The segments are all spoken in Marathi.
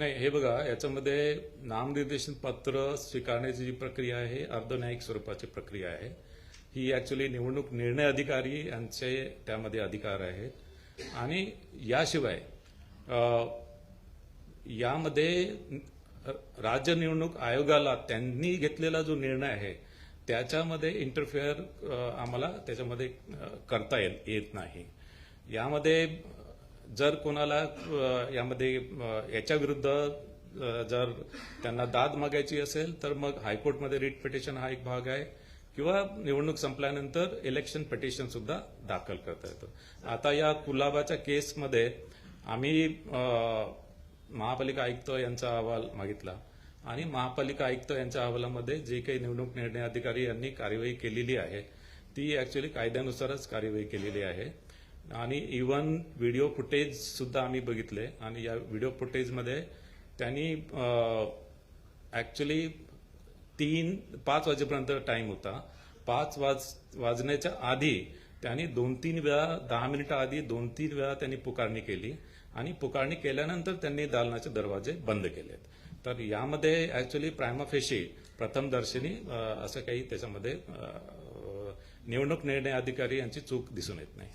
नाही हे बघा याच्यामध्ये नामनिर्देशन पत्र स्वीकारण्याची जी प्रक्रिया आहे अर्धन्यायिक स्वरूपाची प्रक्रिया आहे. ही ॲक्च्युली निवडणूक निर्णय अधिकारी यांचे त्यामध्ये अधिकार आहेत. आणि याशिवाय यामध्ये राज्य निवडणूक आयोगाला त्यांनी घेतलेला जो निर्णय आहे त्याच्यामध्ये इंटरफेअर आम्हाला त्याच्यामध्ये करता येत येत नाही. यामध्ये जर कोणाला यामध्ये याच्या विरुद्ध जर त्यांना दाद मागायची असेल तर मग हायकोर्टमध्ये रिट पिटिशन हा एक भाग आहे. किंवा निवडणूक संपल्यानंतर इलेक्शन पिटिशन सुद्धा दाखल करता येतं. आता या कुलाबाच्या केसमध्ये आम्ही महापालिका आयुक्त यांचा अहवाल मागितला. आणि महापालिका आयुक्त यांच्या अहवालामध्ये जे काही निवडणूक निर्णय अधिकारी यांनी कार्यवाही केलेली आहे ती ऍक्च्युली कायद्यानुसारच कार्यवाही केलेली आहे. आणि इवन व्हिडिओ फुटेज सुद्धा आम्ही बघितले. आणि या व्हिडिओ फुटेजमध्ये त्यांनी ऍक्च्युली तीन पाच वाजेपर्यंत टाइम होता. पाच वाज वाजण्याच्या आधी त्यांनी दोन तीन वेळा दहा मिनिटं आधी दोन तीन वेळा त्यांनी पुकारणी केली. आणि पुकारणी केल्यानंतर त्यांनी दालनाचे दरवाजे बंद केलेत. तर यामध्ये ऍक्च्युली प्रायमाफेशी प्रथमदर्शनी असं काही त्याच्यामध्ये निवडणूक निर्णय अधिकारी यांची चूक दिसून येत नाही.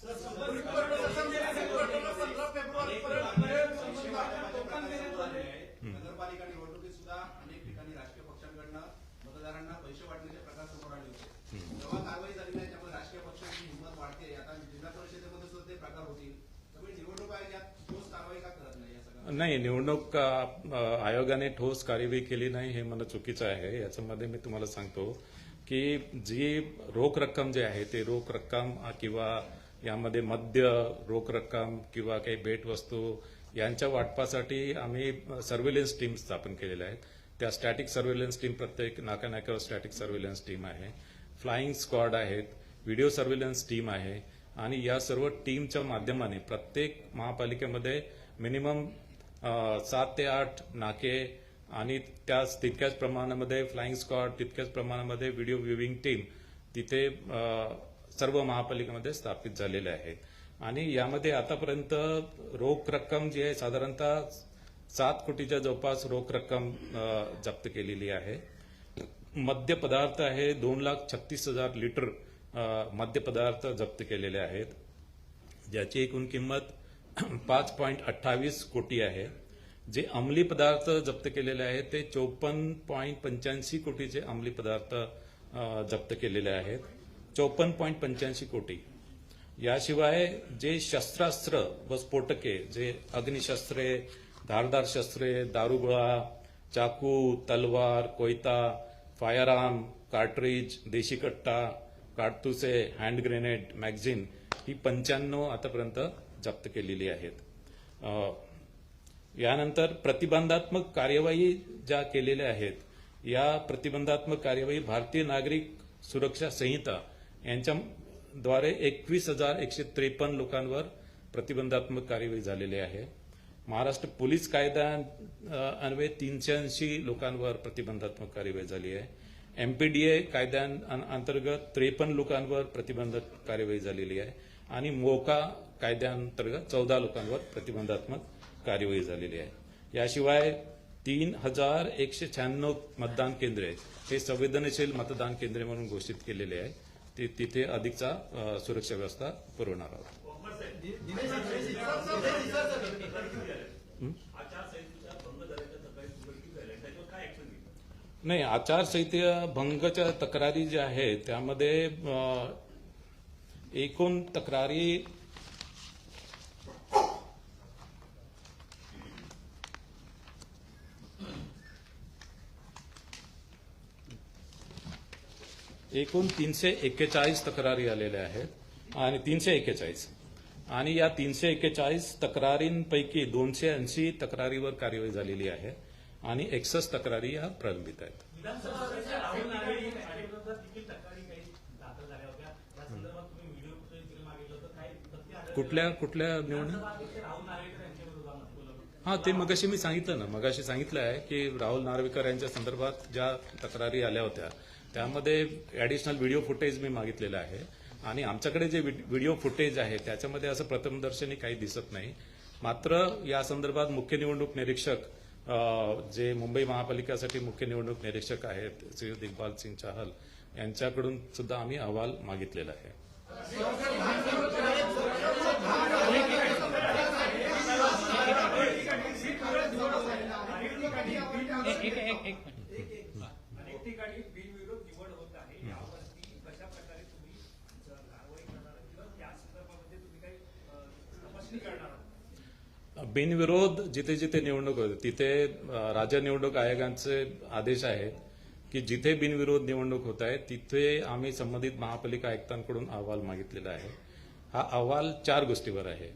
नाही निवडणूक आयोगाने ठोस कार्यवाही केली नाही हे मला चुकीचं आहे. याच्यामध्ये मी तुम्हाला सांगतो की जी रोख रक्कम जे आहे ते रोख रक्कम किंवा यामध्ये मद्य रोख रक्कम किंवा काही भेटवस्तू यांच्या वाटपासाठी आम्ही सर्व्हेलन्स टीम स्थापन केलेल्या आहेत. त्या स्टॅटिक सर्व्हेलन्स टीम प्रत्येक नाकानाक्यावर स्टॅटिक सर्व्हेलन्स टीम आहे. फ्लाईंग स्क्वॉड आहेत व्हिडिओ सर्व्हेलन्स टीम आहे आणि या सर्व टीमच्या माध्यमाने प्रत्येक महापालिकेमध्ये मिनिमम सात ते आठ नाके आणि त्याच तितक्याच प्रमाणामध्ये फ्लाइंग स्क्वॉड तितक्याच प्रमाणामध्ये व्हिडिओ व्ह्युविंग टीम तिथे सर्व महापालिकेमध्ये स्थापित झालेले आहेत. आणि यामध्ये आतापर्यंत रोख रक्कम जी आहे साधारणतः सात कोटीच्या जवळपास रोख रक्कम जप्त केलेली आहे. मद्य पदार्थ आहे दोन लाख छत्तीस हजार लिटर अ, मद्य पदार्थ जप्त केलेले आहेत. ज्याची एकूण किंमत पाच पॉईंट अठ्ठावीस कोटी आहे. जे अंमली पदार्थ जप्त केलेले आहेत ते चौपन्न पॉईंट पंच्याऐंशी कोटीचे अंमली पदार्थ जप्त केलेले आहेत. चौपन्न पॉईंट पंच्याऐंशी कोटी. याशिवाय जे शस्त्रास्त्र व स्फोटके जे अग्निशस्त्रे धारदार शस्त्रे दारुगोळा चाकू तलवार कोयता फायरआर्म कार्ट्रीज देशी कट्टा काडतुसे हँड ग्रेनेड मॅगझिन ही पंच्याण्णव आतापर्यंत जप्त केलेली आहेत. यानंतर प्रतिबंधात्मक कार्यवाही ज्या केलेल्या आहेत या प्रतिबंधात्मक कार्यवाही भारतीय नागरिक सुरक्षा संहिता यांच्याद्वारे एकवीस हजार एकशे त्रेपन्न लोकांवर प्रतिबंधात्मक कार्यवाही झालेली आहे. महाराष्ट्र पोलीस कायदा अन्वये तीनशे ऐंशी लोकांवर प्रतिबंधात्मक कार्यवाही झाली आहे. एमपीडीए कायद्यांतर्गत त्रेपन्न लोकांवर प्रतिबंधक कार्यवाही झालेली आहे आणि मोका कायद्याअंतर्गत चौदा लोकांवर प्रतिबंधात्मक कार्यवाही झालेली आहे. याशिवाय तीन हजार एकशे शहाण्णव मतदान केंद्रे हे संवेदनशील मतदान केंद्रे म्हणून घोषित केलेले आहे. ते तिथे अधिकचा सुरक्षा व्यवस्था पुरवणार आहोत. नाही आचारसंहिते भंगच्या तक्रारी ज्या आहेत त्यामध्ये एकूण तक्रारी एकूण तीनशे एक्केचाळीस तक्रारी आलेल्या आहेत आणि तीनशे एक्केचाळीस. आणि या तीनशे एक्केचाळीस तक्रारींपैकी दोनशे ऐंशी तक्रारीवर कार्यवाही झालेली आहे आणि एकसष्ट तक्रारी या प्रलंबित आहेत? कुठल्या कुठल्या निवडणूक? हा ते मगाशी मी सांगितलं ना. मगाशी सांगितलं आहे की राहुल नार्वेकर यांच्या संदर्भात ज्या तक्रारी आल्या होत्या त्यामध्ये ऍडिशनल व्हिडिओ फुटेज मी मागितलेलं आहे. आणि आमच्याकडे जे व्हिडिओ फुटेज आहे त्याच्यामध्ये असं प्रथमदर्शनी काही दिसत नाही. मात्र या संदर्भात मुख्य निवडणूक निरीक्षक जे मुंबई महापालिकेसाठी मुख्य निवडणूक निरीक्षक आहेत श्री दिग्पाल सिंग चहल यांच्याकडून सुद्धा आम्ही अहवाल मागितलेला आहे एक एक एक एक मिनिट अनेक ठिकाणी बिनविरोध निवड होत आहे यावरती कशा प्रकारे तुम्ही ज- कारवाई करणार आहात किंवा त्या संदर्भामध्ये तुम्ही काही अ, तपासणी करणार आहात बिनविरोध जिथे जिथे निवडणूक होते तिथे राज्य निवडणूक आयोगांचे आदेश आहेत की जिथे बिनविरोध निवडणूक होत आहे तिथे आम्ही संबंधित महापालिका आयुक्तांकडून अहवाल मागितलेला आहे. हा अहवाल चार गोष्टीवर आहे.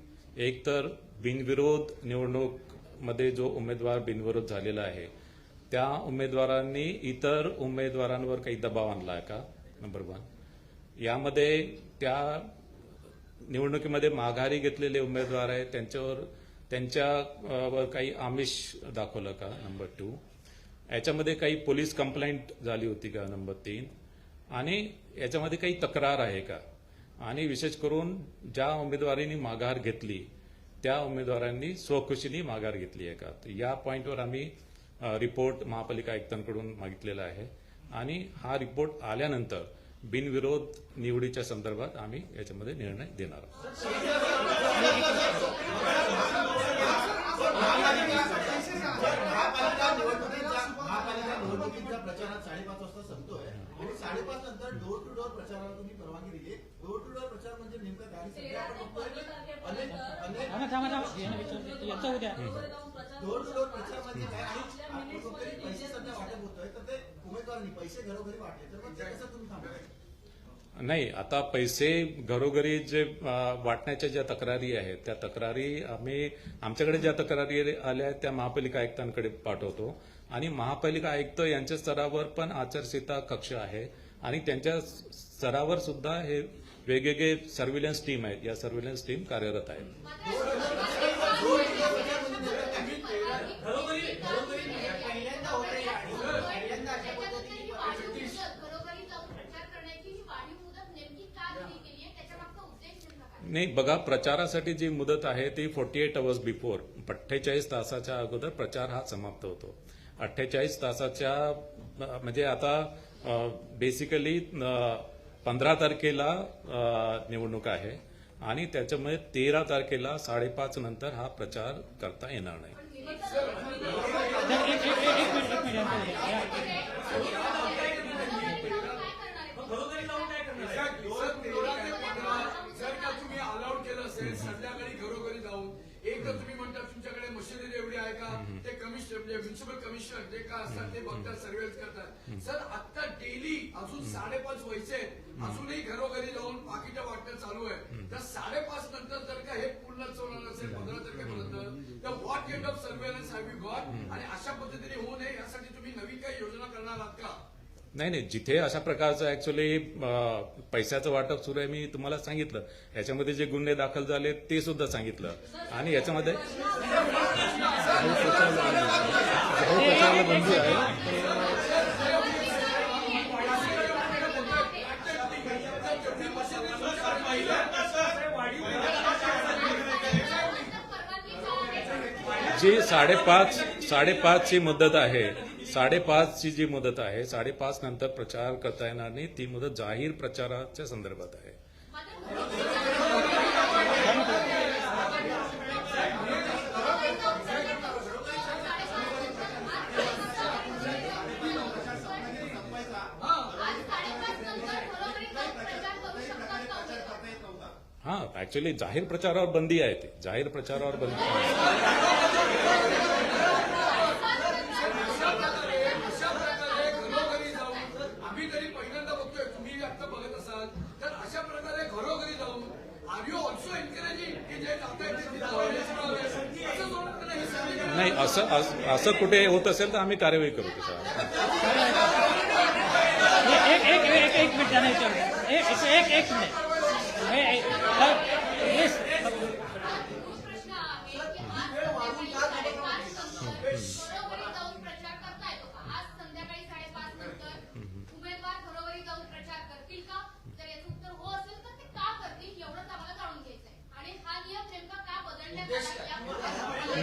एक तर बिनविरोध निवडणूकमध्ये जो उमेदवार बिनविरोध झालेला आहे त्या उमेदवारांनी इतर उमेदवारांवर काही दबाव आणला आहे का? नंबर वन यामध्ये त्या निवडणुकीमध्ये माघारी घेतलेले उमेदवार आहेत त्यांच्यावर त्यांच्यावर काही आमिष दाखवलं का नंबर टू याच्यामध्ये काही पोलीस कंप्लेंट झाली होती का नंबर तीन? आणि याच्यामध्ये काही तक्रार आहे का? आणि विशेष करून ज्या उमेदवारांनी माघार घेतली त्या उमेदवारांनी स्वखुशीने माघार घेतली आहे का? तर या पॉईंटवर आम्ही रिपोर्ट महापालिका आयुक्तांकडून मागितलेला आहे. आणि हा रिपोर्ट आल्यानंतर बिनविरोध निवडीच्या संदर्भात आम्ही याच्यामध्ये निर्णय देणार आहोत. उमेदवारांनी पैसे घरोघरी वाटले तर मग ते कसं तुम्ही थांबवाय नाही आता पैसे घरोघरी जे वाटण्याच्या ज्या तक्रारी आहेत त्या तक्रारी आम्ही आमच्याकडे ज्या तक्रारी आल्या आहेत त्या महापालिका आयुक्तांकडे पाठवतो. आणि महापालिका आयुक्त यांच्या स्तरावर पण आचारसंहिता कक्ष आहे. आणि त्यांच्या स्तरावर सुद्धा हे वेगवेगळे सर्व्हिलन्स टीम आहेत. या सर्व्हिलन्स टीम कार्यरत आहेत घरोघरी जाऊन प्रचार करण्याची ही वाढीव मुदत नेमकी का दिली गेली आहे त्याच्या मागचा उद्देश नेमका काय नाही बघा प्रचारासाठी जी मुदत आहे ती फोर्टी एट अवर्स बिफोर अठ्ठेचाळीस तासाच्या अगोदर प्रचार हा समाप्त होतो. अठ्ठेचाळीस तासाच्या म्हणजे आता बेसिकली पंधरा तारखेला निवडणूक आहे आणि त्याच्यामुळे तेरा तारखेला साडेपाच नंतर हा प्रचार करता येणार नाही तर एक एक एक एक मिनिट एक मिनिट यांचं उद्या या. घरोघरी जाऊन काय करणार आहे? जर का तुम्ही अलाउड केलं असेल संध्याकाळी घरोघरी जाऊन एक तर तुम्ही म्हणता तुमच्याकडे मशिनरी एवढी आहे का ते कमिशनर म्हणजे म्युन्सिपल कमिशनर जे का असतात ते बघतात सर्वेच करतात. सर आता डेली अजून साडेपाच व्हायचे. अजूनही घरोघरी जाऊन पाकिटं वाटणं चालू आहे तर साडेपाच नंतर जर का हे पूर्ण होणार असेल पंधरा तारखेपर्यंत तर what kind of surveillance have you got आणि अशा पद्धतीने होऊ नये यासाठी तुम्ही नवी काही योजना करणार आहात का? नाही नाही जिथे अशा प्रकारचं ऍक्च्युली पैशाचं वाटप सुरू आहे मी तुम्हाला सांगितलं. याच्यामध्ये जे गुन्हे दाखल झाले ते सुद्धा सांगितलं. आणि याच्यामध्ये बंदी आहे जी साडेपाच साडेपाचची मुदत आहे. साडेपाचची जी मुदत आहे साडेपाच नंतर प्रचार करता येणार नाही. ती मुदत जाहीर प्रचाराच्या संदर्भात आहे आज साडेपाच नंतर घरोघरी जाऊन प्रचार करू शकतात का उमेदवार? हा ऍक्च्युली जाहीर प्रचारावर बंदी आहे ते जाहीर प्रचारावर बंदी की नाही असं असं- असं कुठे होत असेल तर आम्ही कार्यवाही करू त्याच्यावर एक एक एक एक मिनिट एक एक मिनिट.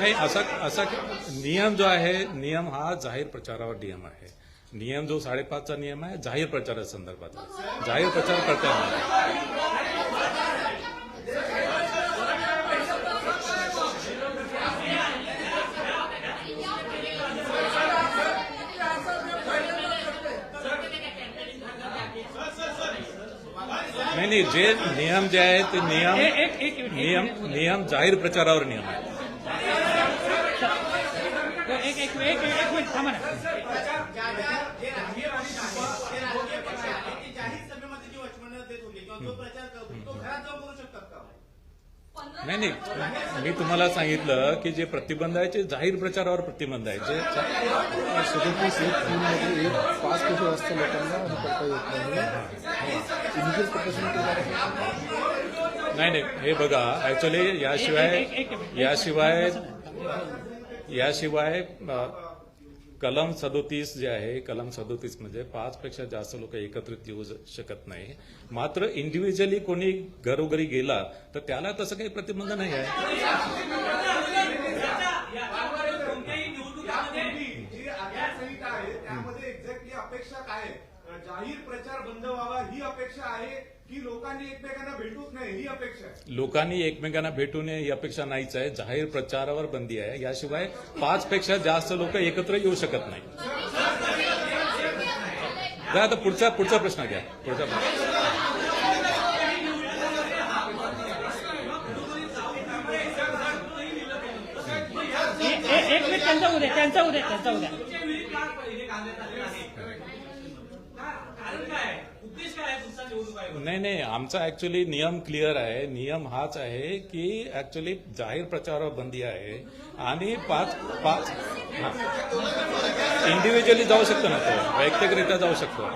नाही असा असा नियम जो आहे नियम हा जाहीर प्रचारावर नियम आहे नियम जो साडेपाचचा नियम आहे जाहीर प्रचारासंदर्भात आहे. जाहीर प्रचार करता येणार नाही. नाही जे नियम जे आहे ते नियम एक एक एक नियम जाहीर प्रचारावर नियम आहे एक एक मिनिट थांबा ना. नाही नाही. मी तुम्हाला सांगितलं की जे प्रतिबंध आहे ते जाहीर प्रचारावर प्रतिबंध आहे. जे सदतीस एक तीन मध्ये एक पाच कोटी वाजता लोकांना हे करता येत नाही. नाही हे बघा ऍक्च्युली याशिवाय. याशिवाय याशिवाय कलम सदोतीस जे आहे कलम सदोतीस म्हणजे पाच पेक्षा जास्त लोक एकत्रित येऊ शकत नाही. मात्र इंडिव्हिज्युअली कोणी घरोघरी गेला तर त्याला तसं काही प्रतिबंध नाही आहे यापूर्वी जी आचारसंहिता आहे त्यामध्ये एक्झॅक्टली अपेक्षा काय आहे? जाहीर प्रचार बंद व्हावा ही अपेक्षा आहे की लोकांनी एकमेकांना भेटूच नाही ही अपेक्षा आहे. लोकांनी एकमेकांना भेटू नये ही अपेक्षा नाहीच आहे. जाहीर प्रचारावर बंदी आहे. याशिवाय पाच पेक्षा जास्त लोक एकत्र येऊ शकत नाही जा आता पुढचा पुढचा प्रश्न घ्या. पुढचा प्रश्न. एक मिनिट त्यांचा उद्या त्यांचा उद्या त्यांचा उद्या नाही नाही आमचा ऍक्च्युली नियम क्लिअर आहे नियम हाच आहे की ऍक्च्युली जाहीर प्रचारावर बंदी आहे आणि पाच पाच इंडिव्हिज्युअली जाऊ शकतो ना तो वैयक्तिकरित्या जाऊ शकतो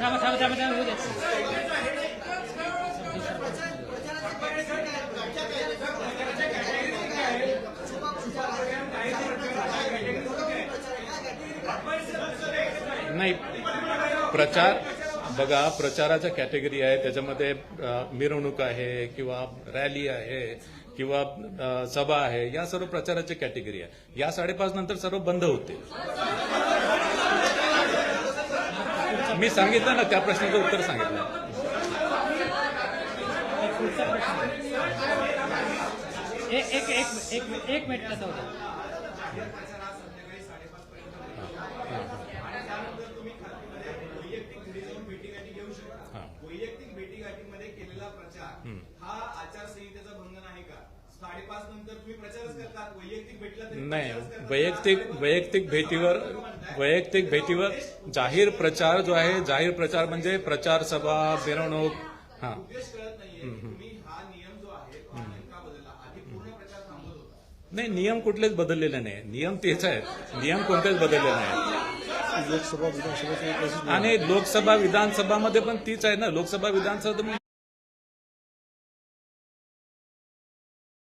थांबा थांबा थांबा थांबा नाही. प्रचार बघा प्रचाराच्या कॅटेगरी आहे. त्याच्यामध्ये मिरवणूक आहे किंवा रॅली आहे किंवा सभा आहे. या सर्व प्रचाराच्या कॅटेगरी आहे. या साडेपाच नंतर सर्व बंद होते मी सांगितलं ना त्या प्रश्नाचं उत्तर सांगितलं. एक एक एक एक एक मिनिट उद्या संध्याकाळी साडेपाच पर्यंत आणि त्यानंतर तुम्ही खात्रीमध्ये वैयक्तिक घरी जाऊन भेटीगाठी घेऊ शकता वैयक्तिक भेटीगाठीमध्ये केलेला प्रचार हा आचारसंहितेचा भंग नाही का साडेपाच नंतर तुम्ही प्रचारच करतात वैयक्तिक भेटला तरी नाही. वैयक्तिक वैयक्तिक भेटीवर वैयक्तिक भेटीवर जाहीर प्रचार जो आहे जाहीर प्रचार म्हणजे प्रचार सभा मिरवणूक हा. नाही नियम कुठलेच बदललेले नाही. नियम तेच आहेत. नियम कोणतेच बदलले नाही लोकसभा अशीच आणि लोकसभा विधानसभामध्ये पण तीच आहे ना. लोकसभा विधानसभा